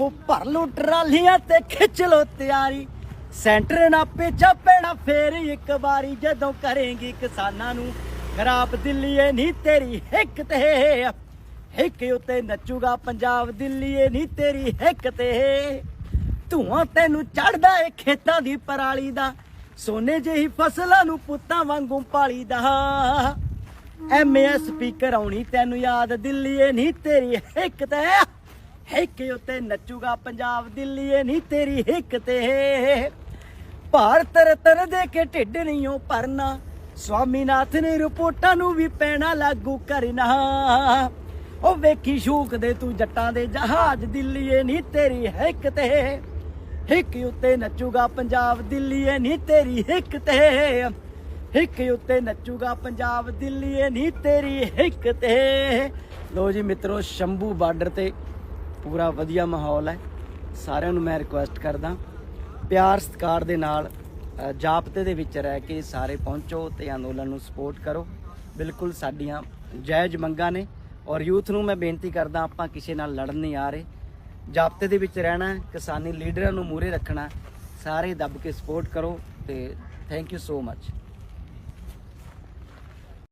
ਹੋ ਭਰ ਲੋ ਟਰਾਲੀਆਂ ਤੇ ਖਿੱਚ ਲੋ ਤਿਆਰੀ। ਸੈਂਟਰ ਨਾ ਪਿੱਛਾ ਪੈਣਾ ਫੇਰ ਇੱਕ ਵਾਰੀ, ਜਦੋਂ ਕਰੇਂਗੀ ਕਿਸਾਨਾਂ ਨੂੰ। ਖਰਾਬ ਦਿੱਲੀਏ ਨਹੀਂ ਤੇਰੀ ਹਿੱਕ ਤੇ। ਹਿੱਕ ਉਤੇ ਨੱਚੂਗਾ ਪੰਜਾਬ ਦਿੱਲੀਏ ਨਹੀਂ ਤੇਰੀ ਹਿੱਕ ਤੇ। ਧੂਆਂ ਤੈਨੂੰ ਚੜਦਾ ਏ ਖੇਤਾਂ ਦੀ ਪਰਾਲੀ ਦਾ। ਸੋਨੇ ਜਿਹੀ ਫਸਲਾਂ ਨੂੰ ਪੁੱਤਾਂ ਵਾਂਗੂ ਪਾਲੀ ਦਾ। ਐਮਐਸ ਸਪੀਕਰ ਆਉਣੀ ਤੈਨੂੰ ਯਾਦ ਦਿੱਲੀਏ ਨਹੀਂ ਤੇਰੀ ਹਿੱਕ ਤੇ। ਹਿੱਕ ਉਤੇ ਨੱਚੂਗਾ ਪੰਜਾਬ ਦਿੱਲੀਏ ਨਹੀਂ ਤੇਰੀ ਹਿੱਕ ਤੇ। ਭਾਰਤ ਰਤਨ ਦੇ ਕੇ ਢਿੱਡ ਨਹੀਂ ਉਹ ਭਰਨਾ ਨੇ ਰਿਪੋਰਟਾਂ ਨੂੰ ਵੀ ਪੈਣਾ ਲਾਗੂ ਕਰਨਾ। ਉਹ ਵੇਖੀ ਸ਼ੂਕ ਦੇ ਤੂੰ ਜੱਟਾਂ ਦੇ ਜਹਾਜ਼ ਦਿੱਲੀਏ ਨਹੀਂ ਤੇਰੀ ਹਿੱਕ ਤੇ। ਹਿੱਕ ਉੱਤੇ ਨੱਚੂਗਾ ਪੰਜਾਬ ਦਿੱਲੀਏ ਨਹੀਂ ਤੇਰੀ ਹਿੱਕ ਤੇ। ਹਿੱਕ ਉੱਤੇ ਨੱਚੂਗਾ ਪੰਜਾਬ ਦਿੱਲੀਏ ਨਹੀਂ ਤੇਰੀ ਹਿੱਕ ਤੇ। ਲੋ ਜੀ ਮਿੱਤਰੋ, ਸ਼ੰਭੂ ਬਾਰਡਰ ਤੇ ਪੂਰਾ ਵਧੀਆ ਮਾਹੌਲ ਹੈ। ਸਾਰਿਆਂ ਨੂੰ ਮੈਂ ਰਿਕੁਐਸਟ ਕਰਦਾ, ਪਿਆਰ ਸਤਿਕਾਰ ਦੇ ਨਾਲ ਜਾਪਤੇ ਦੇ ਵਿੱਚ ਰਹਿ ਕੇ ਸਾਰੇ ਪਹੁੰਚੋ ਤੇ ਅੰਦੋਲਨ ਨੂੰ ਸਪੋਰਟ ਕਰੋ। ਬਿਲਕੁਲ ਸਾਡੀਆਂ ਜਾਇਜ਼ ਮੰਗਾਂ ਨੇ ਔਰ ਯੂਥ ਨੂੰ ਮੈਂ ਬੇਨਤੀ ਕਰਦਾ, ਆਪਾਂ ਕਿਸੇ ਨਾਲ ਲੜਨ ਨਹੀਂ ਆ ਰਹੇ। ਜਾਪਤੇ ਦੇ ਵਿੱਚ ਰਹਿਣਾ ਕਿਸਾਨੀ ਲੀਡਰਾਂ ਨੂੰ ਮੂਰੇ ਰੱਖਣਾ ਸਾਰੇ ਦੱਬ ਕੇ ਸਪੋਰਟ ਕਰੋ ਤੇ ਥੈਂਕ ਯੂ ਸੋ ਮੱਚ